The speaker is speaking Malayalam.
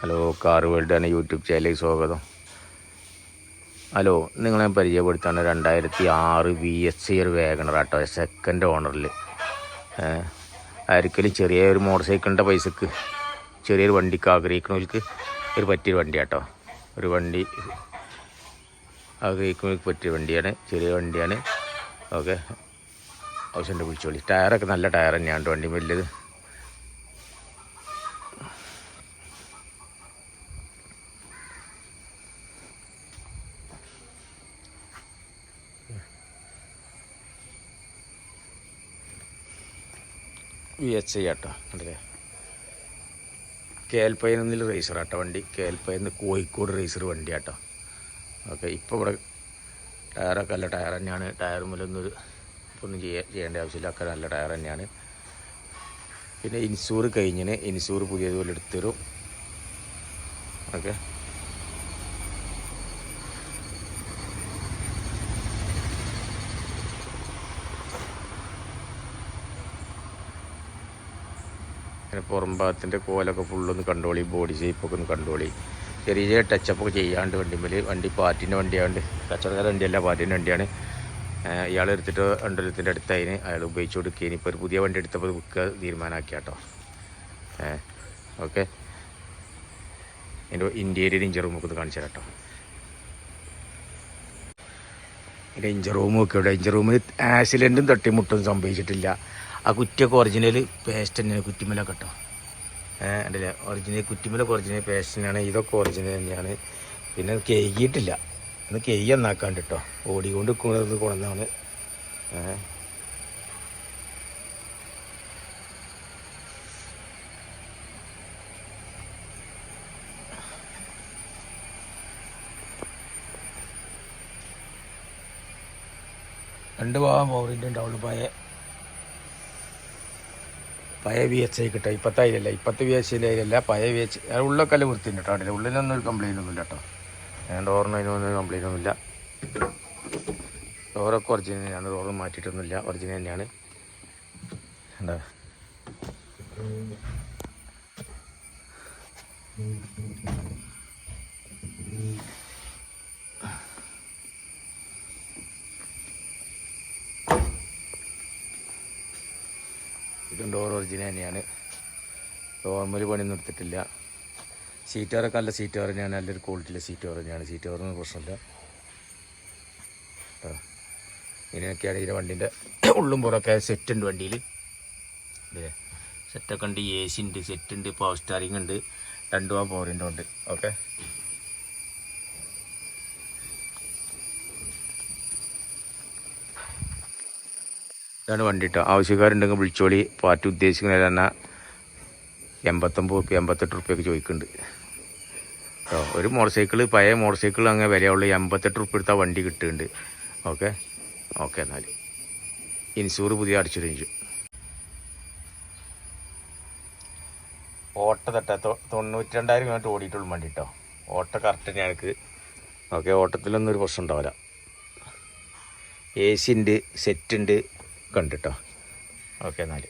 ഹലോ കാർ വേൾഡ് ആണ് യൂട്യൂബ് ചാനലിലേക്ക് സ്വാഗതം. ഹലോ നിങ്ങളെ പരിചയപ്പെടുത്താണ് രണ്ടായിരത്തി ആറ് വി എസ് സി ഒരു വേഗണർ ആട്ടോ സെക്കൻഡ് ഓണറിൽ ആർക്കെങ്കിലും ചെറിയ ഒരു മോട്ടോർ സൈക്കിളിന്റെ പൈസക്ക് ചെറിയൊരു വണ്ടിക്ക് ആഗ്രഹിക്കണവർക്ക് ഒരു പറ്റിയൊരു വണ്ടി കേട്ടോ ഒരു വണ്ടി ആഗ്രഹിക്കുന്നവർക്ക് പറ്റിയ വണ്ടിയാണ് ചെറിയ വണ്ടിയാണ്. ഓക്കെ ആവശ്യമുണ്ട് വിളിച്ചോളി. ടയറൊക്കെ നല്ല ടയർ തന്നെയാണ് വണ്ടി വലിയത് വി എച്ച് ഐ ആട്ടോ അല്ലേ? കേൽപ്പയനിൽ റേസർ ആട്ടോ വണ്ടി. കെ എൽ പതിനൊന്ന് കോഴിക്കോട് റേസർ വണ്ടി ആട്ടോ ഓക്കെ ഇപ്പോൾ ഇവിടെ ടയറൊക്കെ നല്ല ടയർ തന്നെയാണ്. ടയർ മുലൊന്നൊരു ഒന്നും ചെയ്യാൻ ചെയ്യേണ്ട ആവശ്യമില്ല. ഒക്കെ നല്ല ടയർ തന്നെയാണ്. പിന്നെ ഇൻഷൂർ കഴിഞ്ഞിന്. ഇൻഷൂർ പുതിയതുപോലെ എടുത്തരും ഓക്കെ പിന്നെ പുറം ഭാഗത്തിന്റെ കോലൊക്കെ ഫുള്ളൊന്ന് കണ്ടോളി ബോഡി ഷേപ്പൊക്കെ ഒന്ന് കണ്ടോളി. ചെറിയ ചെറിയ ടച്ചപ്പൊക്കെ ചെയ്യാണ്ട് വണ്ടിമേൽ വണ്ടി പാറ്റിന്റെ വണ്ടിയാണ്ട് കച്ചവടക്കാരുടെ വണ്ടിയല്ല പാറ്റിന്റെ വണ്ടിയാണ്. ഇയാൾ എടുത്തിട്ട് രണ്ടൊരുത്തിന്റെ അടുത്തായിന്. അയാൾ ഉപയോഗിച്ച് കൊടുക്കുകയും ഇപ്പോൾ ഒരു പുതിയ വണ്ടി എടുത്തപ്പോൾ വിൽക്കുക തീരുമാനമാക്കി കേട്ടോ ഓക്കെ. എന്റെ ഇന്റീരിയർ ഇഞ്ചർ റൂമൊക്കെ ഒന്ന് കാണിച്ചു കേട്ടോ എന്റെ ഇഞ്ചർ റൂമൊക്കെ ഇവിടെ ഇഞ്ചർ റൂമിൽ ആക്സിഡന്റും തട്ടിമുട്ടും സംഭവിച്ചിട്ടില്ല. ആ കുറ്റിയൊക്കെ ഒറിജിനൽ പേസ്റ്റ് തന്നെയാണ് കുറ്റിമലൊക്കെ കേട്ടോ ഏഹ് ഒറിജിനൽ കുറ്റിമല ഒറിജിനൽ പേസ്റ്റ് തന്നെയാണ് ഇതൊക്കെ ഒറിജിനൽ തന്നെയാണ്. പിന്നെ അത് കേകിയിട്ടില്ല ഒന്ന് കേയി എന്നാക്കാണ്ട് കേട്ടോ ഓടിക്കൊണ്ട് കൊണ്ടുവന്ന് കുണന്നാണ് ഏഹ് രണ്ട് ഭാഗം പവറിന്റെ ഉണ്ടാവുള്ളൂ പഴയ പഴയ വി എച്ച് ഐ കിട്ടുക ഇപ്പത്തെ അതിലല്ല ഇപ്പത്തെ വി എച്ച് ഐയിലല്ല പഴയ വി എച്ച് ഐ വൃത്തിയുണ്ട് കേട്ടോ. അതിൽ ഉള്ളിലൊന്നും ഒരു കംപ്ലൈന്റ് ഒന്നുമില്ല കേട്ടോ. ഞാൻ ഡോറിന് അതിനൊന്നും ഒരു കംപ്ലൈന്റ് ഒന്നുമില്ല. ഡോറൊക്കെ ഒറിജിനൽ തന്നെയാണ്. ഡോറ് മാറ്റിയിട്ടൊന്നുമില്ല. ഒറിജിനൽ തന്നെയാണ്. എന്താ? ഇതും ഡോർ ഒറിജിനൽ തന്നെയാണ്. നോർമൽ പണിയൊന്നും എടുത്തിട്ടില്ല. സീറ്ററൊക്കെ നല്ല സീറ്റ് തന്നെയാണ്. നല്ലൊരു ക്വാളിറ്റിയിലെ സീറ്റ് തന്നെയാണ്. സീറ്റ് കവറൊന്നും പ്രശ്നമില്ല. ഇങ്ങനെയൊക്കെയാണ് ഇതിന്റെ വണ്ടീന്റെ ഉള്ളും പുറമൊക്കെ സെറ്റ് ഉണ്ട് വണ്ടിയിൽ ഇല്ലേ സെറ്റൊക്കെ ഉണ്ട്. എ സി ഉണ്ട് സെറ്റ് ഉണ്ട് പവർ സ്റ്റാറിങ് ഉണ്ട് രണ്ടു ആ പവറിന്റെ ഉണ്ട്. ഓക്കെ ഇതാണ് വണ്ടി കേട്ടോ ആവശ്യക്കാരുണ്ടെങ്കിൽ വിളിച്ചോളി. പാർട്ടി ഉദ്ദേശിക്കുന്ന തന്നെ എൺപത്തൊമ്പത് റുപ്യ എൺപത്തെട്ട് റുപ്യൊക്കെ ചോദിക്കുന്നുണ്ട്. കേട്ടോ ഒരു മോട്ടോർ സൈക്കിൾ പഴയ മോട്ടോർ സൈക്കിൾ അങ്ങനെ വിലയുള്ളൂ. എൺപത്തെട്ട് റുപ്യ എടുത്താൽ വണ്ടി കിട്ടുന്നുണ്ട്. ഓക്കെ? ഓക്കെ എന്നാൽ ഇൻഷൂർ പുതിയ അടിച്ചു ഓട്ട തട്ട. തൊണ്ണൂറ്റി രണ്ടായിരം കിലോമീറ്റർ ഓടിയിട്ടുള്ളൂ വണ്ടി കേട്ടോ ഓട്ട കറക്റ്റ് തന്നെ എനിക്ക്. ഓക്കെ ഓട്ടത്തിലൊന്നും ഒരു പ്രശ്നം ഉണ്ടാവില്ല. എ സി ഉണ്ട് സെറ്റ് ഉണ്ട്. കണ്ടിട്ടോ. ഓക്കെ എന്നാൽ